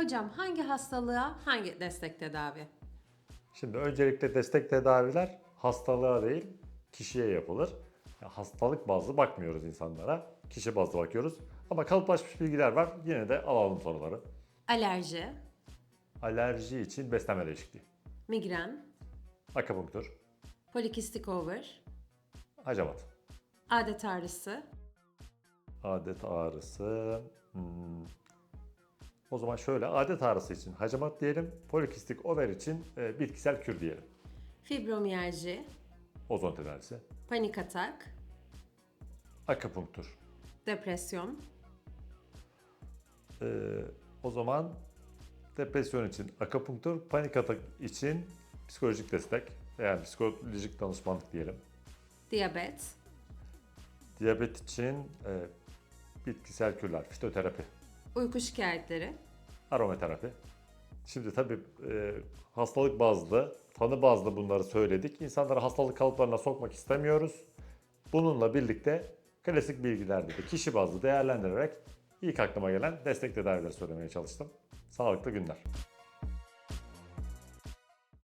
Hocam hangi hastalığa hangi destek tedavi? Şimdi öncelikle destek tedaviler hastalığa değil kişiye yapılır. Ya hastalık bazlı bakmıyoruz insanlara. Kişi bazlı bakıyoruz. Ama kalıplaşmış bilgiler var. Yine de alalım soruları. Alerji, Alerji için beslenme değişikliği. migren, Akupunktur, polikistik over, hacamat. adet ağrısı, Adet ağrısı. hmm. O zaman şöyle adet ağrısı için hacamat diyelim. Polikistik over için e, bitkisel kür diyelim. fibromiyalji, Ozon tedavisi. panik atak, Akupunktur. depresyon, Ee, o zaman depresyon için akupunktur, panik atak için psikolojik destek yani psikolojik danışmanlık diyelim. diyabet, Diyabet için e, bitkisel kürler, fitoterapi, uyku şikayetleri, aromaterapi. Şimdi tabii e, hastalık bazlı, tanı bazlı bunları söyledik. İnsanları hastalık kalıplarına sokmak istemiyoruz. Bununla birlikte klasik bilgilerde de kişi bazlı değerlendirerek ilk aklıma gelen destek tedavileri söylemeye çalıştım. Sağlıklı günler.